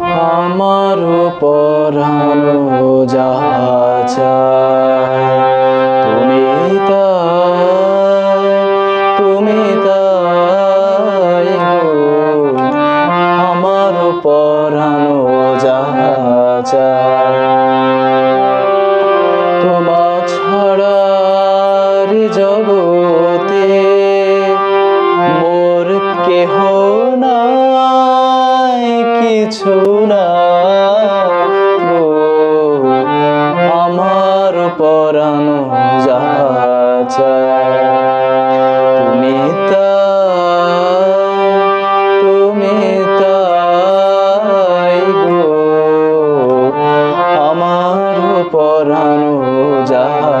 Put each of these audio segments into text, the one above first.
আমার পরানো যাহা তুমি তাই তুমি আমার পরানো যাহা কিছু গো আমার পরানো যাহা চায় তুমি তাই তুমি তাই গো আমার পরানো যাহা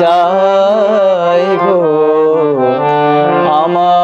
চাই গো আমার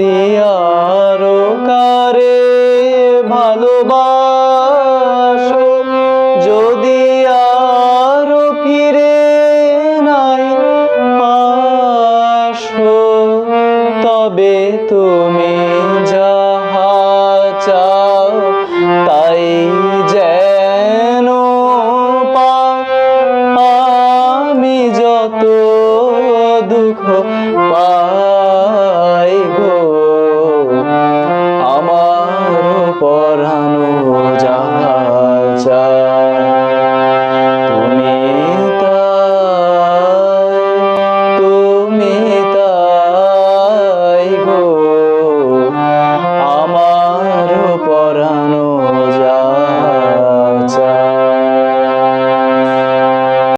যদি আরও কারে ভালোবাসো যদি আরও ফিরে নাই আসো তবে তুমি যাহা